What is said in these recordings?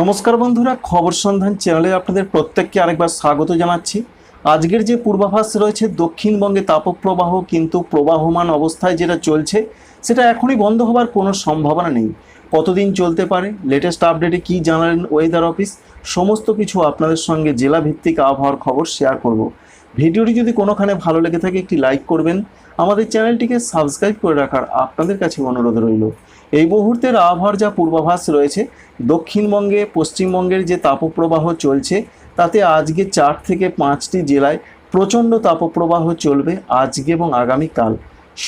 নমস্কার বন্ধুরা, খবর সন্ধান চ্যানেলে আপনাদের প্রত্যেককে আরেকবার স্বাগত জানাচ্ছি। আজকের যে পূর্বাভাস রয়েছে, দক্ষিণবঙ্গে তাপপ্রবাহ কিন্তু প্রবাহমান অবস্থায় যেটা চলছে, সেটা এখনই বন্ধ হবার কোনো সম্ভাবনা নেই। কতদিন চলতে পারে? লেটেস্ট আপডেটে কী জানালেন ওয়েদার অফিস সমস্ত কিছু আপনাদের সঙ্গে জেলা ভিত্তিক আবহাওয়ার খবর শেয়ার করব। ভিডিওটি যদি কোনোখানে ভালো লেগে থাকে, একটি লাইক করবেন। আমাদের চ্যানেলটিকে সাবস্ক্রাইব করে রাখার আপনাদের কাছে অনুরোধ রইল। এই মুহূর্তের আবহাওয়ার যা পূর্বাভাস রয়েছে, দক্ষিণবঙ্গে, পশ্চিমবঙ্গের যে তাপপ্রবাহ চলছে, তাতে আজকে চার থেকে পাঁচটি জেলায় প্রচণ্ড তাপপ্রবাহ চলবে আজকে এবং আগামীকাল।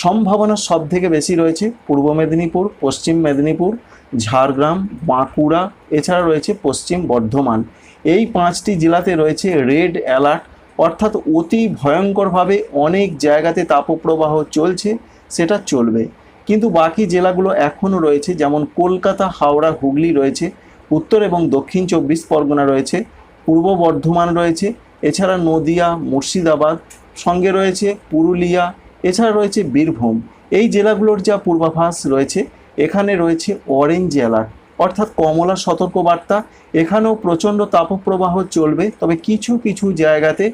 সম্ভাবনা সব থেকে বেশি রয়েছে পূর্ব মেদিনীপুর, পশ্চিম মেদিনীপুর, ঝাড়গ্রাম, বাঁকুড়া, এছাড়া রয়েছে পশ্চিম বর্ধমান। এই পাঁচটি জেলাতে রয়েছে রেড অ্যালার্ট, অর্থাৎ অতি ভয়ঙ্করভাবে অনেক জায়গাতে তাপপ্রবাহ চলছে, সেটা চলবে। কিন্তু বাকি জেলাগুলো এখনও রয়েছে, যেমন কলকাতা, হাওড়া, হুগলি রয়েছে, উত্তর এবং দক্ষিণ চব্বিশ পরগনা রয়েছে, পূর্ব বর্ধমান রয়েছে, এছাড়া নদিয়া, মুর্শিদাবাদ, সঙ্গে রয়েছে পুরুলিয়া, এছাড়া রয়েছে বীরভূম। এই জেলাগুলোর যা পূর্বাভাস রয়েছে, এখানে রয়েছে অরেঞ্জ অ্যালার্ট অর্থাৎ কমলা সতর্কবার্তা। এখানেও প্রচণ্ড তাপপ্রবাহ চলবে, তবে কিছু কিছু জায়গাতে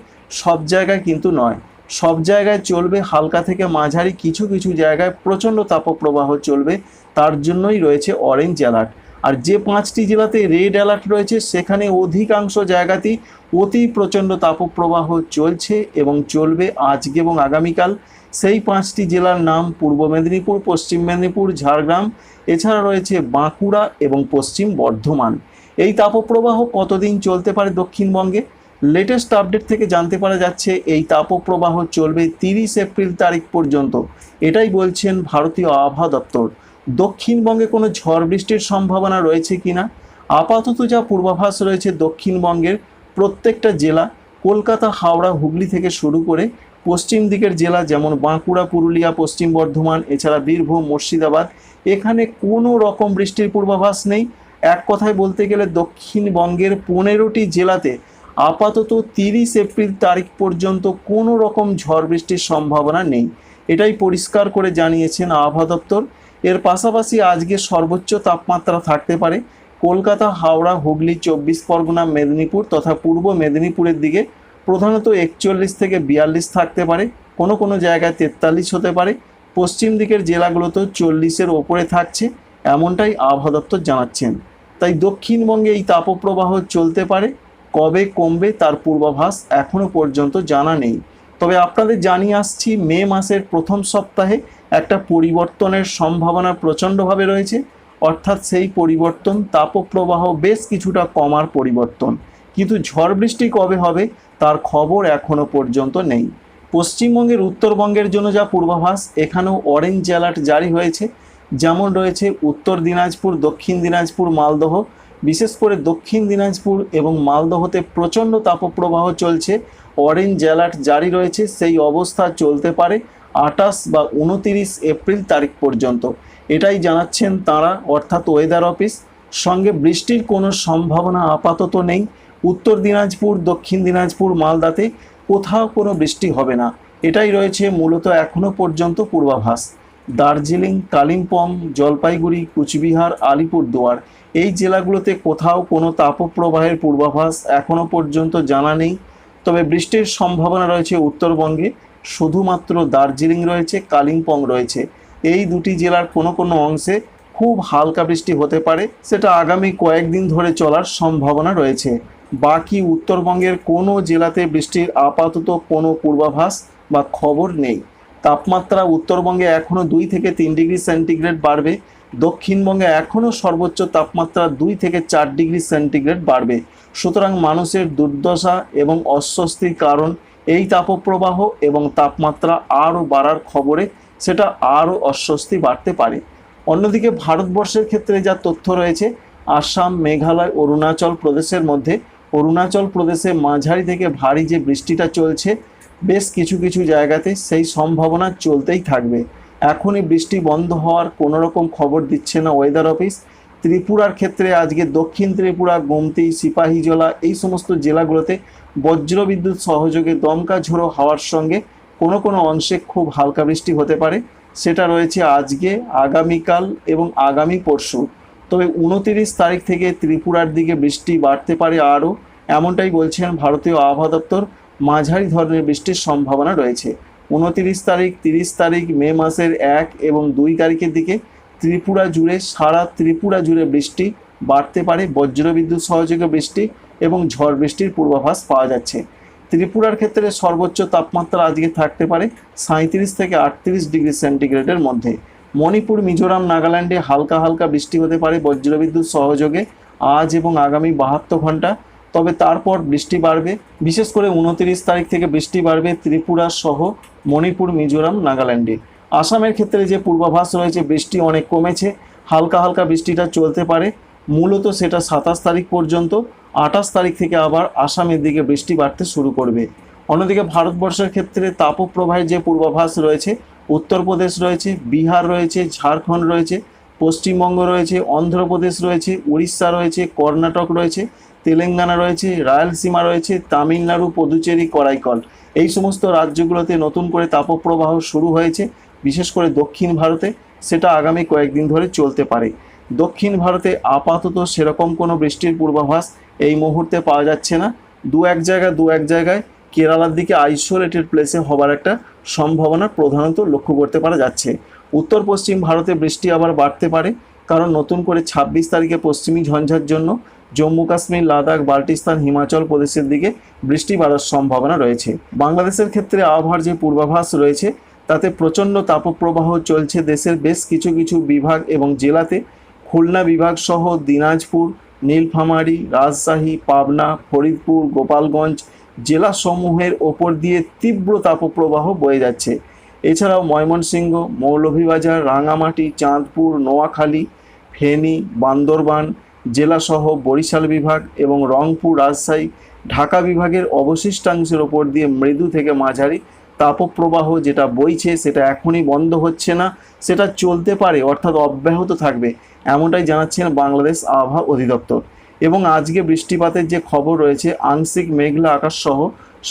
সব জায়গায় কিন্তু নয়। সব জায়গায় চলবে, হালকা থেকে মাঝারি কিছু কিছু জায়গায় প্রচণ্ড তাপপ্রবাহ চলবে, তার জন্যই রয়েছে অরেঞ্জ অ্যালার্ট আর যে পাঁচটি জেলাতে রেড অ্যালার্ট রয়েছে, সেখানে অধিকাংশ জায়গাতেই অতি প্রচণ্ড তাপপ্রবাহ চলছে এবং চলবে আজকে এবং আগামীকাল। সেই পাঁচটি জেলার নাম পূর্ব মেদিনীপুর, পশ্চিম মেদিনীপুর, ঝাড়গ্রাম, এছাড়া রয়েছে বাঁকুড়া এবং পশ্চিম বর্ধমান। এই তাপপ্রবাহ কতদিন চলতে পারে দক্ষিণবঙ্গে? লেটেস্ট আপডেট থেকে জানতে পারা যাচ্ছে, এই তাপপ্রবাহ চলবে তিরিশ এপ্রিল তারিখ পর্যন্ত। এটাই বলছেন ভারতীয় আবহাওয়া দপ্তর। দক্ষিণবঙ্গে কোনো ঝড় বৃষ্টির সম্ভাবনা রয়েছে কিনা? আপাতত যা পূর্বাভাস রয়েছে দক্ষিণবঙ্গের প্রত্যেকটা জেলা, কলকাতা, হাওড়া, হুগলি থেকে শুরু করে পশ্চিম দিকের জেলা যেমন বাঁকুড়া, পুরুলিয়া, পশ্চিম বর্ধমান, এছাড়া বীরভূম, মুর্শিদাবাদ, এখানে কোনো রকম বৃষ্টির পূর্বাভাস নেই। এক কথায় বলতে গেলে দক্ষিণবঙ্গের পনেরোটি জেলাতে আপাতত তিরিশ এপ্রিল তারিখ পর্যন্ত কোনো রকম ঝড় বৃষ্টির সম্ভাবনা নেই। এটাই পরিষ্কার করে জানিয়েছেন আবহাওয়া দপ্তর। এর পাশাপাশি আজকে সর্বোচ্চ তাপমাত্রা থাকতে পারে। কলকাতা, হাওড়া, হুগলি, চব্বিশ পরগনা, মেদিনীপুর তথা পূর্ব মেদিনীপুরের দিকে প্রধানত একচল্লিশ থেকে বিয়াল্লিশ থাকতে পারে। কোনো কোনো জায়গায় তেতাল্লিশ হতে পারে। পশ্চিম দিকের জেলাগুলোতেও চল্লিশের ওপরে থাকছে, এমনটাই আবহাওয়া দপ্তর জানাচ্ছেন। তাই দক্ষিণবঙ্গে এই তাপপ্রবাহ চলতে পারে। কবে কমবে তার পূর্বাভাস এখনও পর্যন্ত জানা নেই। তবে আপনাদের জানিয়ে আসছি, মে মাসের প্রথম সপ্তাহে একটা পরিবর্তনের সম্ভাবনা প্রচণ্ডভাবে রয়েছে। অর্থাৎ সেই পরিবর্তন, তাপপ্রবাহ বেশ কিছুটা কমার পরিবর্তন। কিন্তু ঝড় বৃষ্টি কবে হবে তার খবর এখনও পর্যন্ত নেই। পশ্চিমবঙ্গের উত্তরবঙ্গের জন্য যা পূর্বাভাস, এখানেও অরেঞ্জ অ্যালার্ট জারি হয়েছে। যেমন রয়েছে উত্তর দিনাজপুর, দক্ষিণ দিনাজপুর, মালদহ। বিশেষ করে দক্ষিণ দিনাজপুর এবং মালদহতে প্রচণ্ড তাপপ্রবাহ চলছে। অরেঞ্জ অ্যালার্ট জারি রয়েছে, সেই অবস্থা চলতে পারে আটাশ বা উনতিরিশ এপ্রিল তারিখ পর্যন্ত। এটাই জানাচ্ছেন তারা, অর্থাৎ ওয়েদার অফিস সঙ্গে বৃষ্টির কোনো সম্ভাবনা আপাতত নেই। উত্তর দিনাজপুর, দক্ষিণ দিনাজপুর, মালদাতে কোথাও কোনো বৃষ্টি হবে না। এটাই রয়েছে মূলত এখনও পর্যন্ত পূর্বাভাস। দার্জিলিং, কালিম্পং, জলপাইগুড়ি, কুচবিহার, আলিপুরদুয়ার এই জেলাগুলোতে কোথাও কোনো তাপপ্রবাহের পূর্বাভাস এখনও পর্যন্ত জানা নেই। তবে বৃষ্টির সম্ভাবনা রয়েছে উত্তরবঙ্গে। শুধুমাত্র দার্জিলিং রয়েছে, কালিম্পং রয়েছে। এই দুটি জেলার কোনো কোনো অংশে খুব হালকা বৃষ্টি হতে পারে, সেটা আগামী কয়েকদিন ধরে চলার সম্ভাবনা রয়েছে। বাকি উত্তরবঙ্গের কোনো জেলাতে বৃষ্টির আপাতত কোনো পূর্বাভাস বা খবর নেই। তাপমাত্রা উত্তরবঙ্গে এখনও দুই থেকে তিন ডিগ্রি সেন্টিগ্রেড বাড়বে। দক্ষিণবঙ্গে এখনও সর্বোচ্চ তাপমাত্রা দুই থেকে চার ডিগ্রি সেন্টিগ্রেড বাড়বে। সুতরাং মানুষের দুর্দশা এবং অস্বস্তির কারণ এই তাপপ্রবাহ এবং তাপমাত্রা আরও বাড়ার খবরে সেটা আরও অস্বস্তি বাড়তে পারে। অন্যদিকে ভারতবর্ষের ক্ষেত্রে যা তথ্য রয়েছে, আসাম, মেঘালয়, অরুণাচল প্রদেশের মধ্যে, অরুণাচল প্রদেশে মাঝারি থেকে ভারী যে বৃষ্টিটা চলছে বেশ কিছু কিছু জায়গাতে সেই সম্ভাবনা চলতেই থাকবে। এখনই বৃষ্টি বন্ধ হওয়ার কোনো রকম খবর দিচ্ছে না ওয়েদার অফিস ত্রিপুরার ক্ষেত্রে আজকে দক্ষিণ ত্রিপুরা, গোমতি সিপাহীজলা এই সমস্ত জেলাগুলোতে বজ্রবিদ্যুৎ সহযোগে দমকা ঝোড়ো হাওয়ার সঙ্গে কোনো কোনো অংশে খুব হালকা বৃষ্টি হতে পারে। সেটা রয়েছে আজকে, আগামীকাল এবং আগামী পরশু। তবে উনতিরিশ তারিখ থেকে ত্রিপুরার দিকে বৃষ্টি বাড়তে পারে আরও, এমনটাই বলছেন ভারতীয় আবহাওয়া দপ্তর। মাঝারি ধরনের বৃষ্টির সম্ভাবনা রয়েছে। উনতিরিশ তারিখ, তিরিশ তারিখ, মে মাসের এক এবং দুই তারিখের দিকে ত্রিপুরা জুড়ে, সারা ত্রিপুরা জুড়ে বৃষ্টি বাড়তে পারে, বজ্রবিদ্যুৎ সহযোগে বৃষ্টি এবং ঝড় বৃষ্টির পূর্বাভাস পাওয়া যাচ্ছে। ত্রিপুরার ক্ষেত্রে সর্বোচ্চ তাপমাত্রা আজকে থাকতে পারে সাঁত্রিশ থেকে আটত্রিশ ডিগ্রি সেন্টিগ্রেডের মধ্যে। মণিপুর, মিজোরাম, নাগাল্যান্ডে হালকা হালকা বৃষ্টি হতে পারে বজ্রবিদ্যুৎ সহযোগে। আজ এবং আগামী বাহাত্তর ঘণ্টা তবে তারপর বৃষ্টি বাড়বে। বিশেষ করে উনতিরিশ তারিখ থেকে বৃষ্টি বাড়বে ত্রিপুরা সহ মণিপুর, মিজোরাম, নাগাল্যান্ডে। আসামের ক্ষেত্রে যে পূর্বাভাস রয়েছে, বৃষ্টি অনেক কমেছে। হালকা হালকা বৃষ্টিটা চলতে পারে। মূলত সেটা সাতাশ তারিখ পর্যন্ত। আঠাশ তারিখ থেকে আবার আসামের দিকে বৃষ্টি বাড়তে শুরু করবে। অন্যদিকে ভারতবর্ষের ক্ষেত্রে তাপপ্রবাহের যে পূর্বাভাস রয়েছে, উত্তরপ্রদেশ রয়েছে, বিহার রয়েছে, ঝাড়খণ্ড রয়েছে, পশ্চিমবঙ্গ রয়েছে, অন্ধ্রপ্রদেশ রয়েছে, উড়িষ্যা রয়েছে, কর্ণাটক রয়েছে। তেলেঙ্গানা রয়েছে, রায়লসীমা রয়েছে, তামিলনাড়ু, পদুচেরি, করাইকল। এই সমস্ত রাজ্যগুলোতে নতুন করে তাপপ্রবাহ শুরু হয়েছে, বিশেষ করে দক্ষিণ ভারতে। সেটা আগামী কয়েকদিন ধরে চলতে পারে। দক্ষিণ ভারতে আপাতত সেরকম কোনো বৃষ্টির পূর্বাভাস এই মুহূর্তে পাওয়া যাচ্ছে না। দু এক জায়গায় দু এক জায়গায় কেরালার দিকে আইসোলেটেড প্লেসে হবার একটা সম্ভাবনা প্রধানত লক্ষ্য করতে পারা যাচ্ছে। উত্তর পশ্চিম ভারতে বৃষ্টি আবার বাড়তে পারে, কারণ নতুন করে ছাব্বিশ তারিখে পশ্চিমী ঝঞ্ঝার জন্য জম্মু কাশ্মীর, লাদাখ, বাল্টিস্তান, হিমাচল প্রদেশের দিকে বৃষ্টি বাড়ার সম্ভাবনা রয়েছে। বাংলাদেশের ক্ষেত্রে আবহাওয়ার যে পূর্বাভাস রয়েছে, তাতে প্রচণ্ড তাপপ্রবাহ চলছে দেশের বেশ কিছু কিছু বিভাগ এবং জেলাতে। খুলনা বিভাগ সহ দিনাজপুর, নীলফামারী, রাজশাহী, পাবনা, ফরিদপুর, গোপালগঞ্জ জেলাসমূহের ওপর দিয়ে তীব্র তাপপ্রবাহ বয়ে যাচ্ছে। এছাড়াও ময়মনসিংহ, মৌলভীবাজার, রাঙামাটি, চাঁদপুর, নোয়াখালী, ফেনী, বান্দরবান জেলাসহ বরিশাল বিভাগ এবং রংপুর রাজশাহী, ঢাকা বিভাগের অবশিষ্টাংশের ওপর দিয়ে মৃদু থেকে মাঝারি তাপপ্রবাহ যেটা বইছে সেটা এখনই বন্ধ হচ্ছে না, সেটা চলতে পারে অর্থাৎ অব্যাহত থাকবে এমনটাই জানাচ্ছেন বাংলাদেশ আবহাওয়া অধিদপ্তর। এবং আজকে বৃষ্টিপাতের যে খবর রয়েছে, আংশিক মেঘলা আকাশ সহ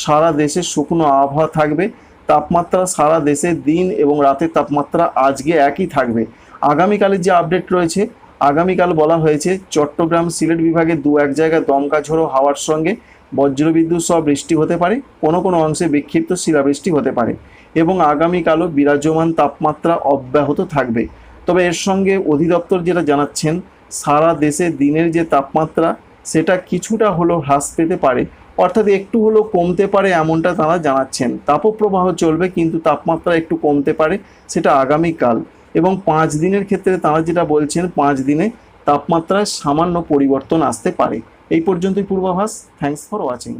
সারা দেশে শুকনো আবহাওয়া থাকবে, তাপমাত্রা সারা দেশে দিন এবং রাতের তাপমাত্রা আজকে একই থাকবে। আগামীকালের যে আপডেট রয়েছে আগামীকাল বলা হয়েছে, চট্টগ্রাম সিলেট বিভাগে দু এক জায়গায় দমকা ঝোড়ো হাওয়ার সঙ্গে বজ্রবিদ্যুৎ সহ বৃষ্টি হতে পারে, কোনো কোনো অংশে বিক্ষিপ্ত শিলাবৃষ্টি হতে পারে এবং আগামীকালও বিরাজমান তাপমাত্রা অব্যাহত থাকবে। তবে এর সঙ্গে অধিদপ্তর যেটা জানাচ্ছেন, সারা দেশে দিনের যে তাপমাত্রা, সেটা কিছুটা হলেও হ্রাস পেতে পারে, অর্থাৎ একটু হলেও কমতে পারে এমনটা তারা জানাচ্ছেন। তাপপ্রবাহ চলবে, কিন্তু তাপমাত্রা একটু কমতে পারে, সেটা আগামীকাল। এবং পাঁচ দিনের ক্ষেত্রে তারা যেটা বলছেন, পাঁচ দিনে তাপমাত্রায় সামান্য পরিবর্তন আসতে পারে। এই পর্যন্তই পূর্বাভাস। Thanks for watching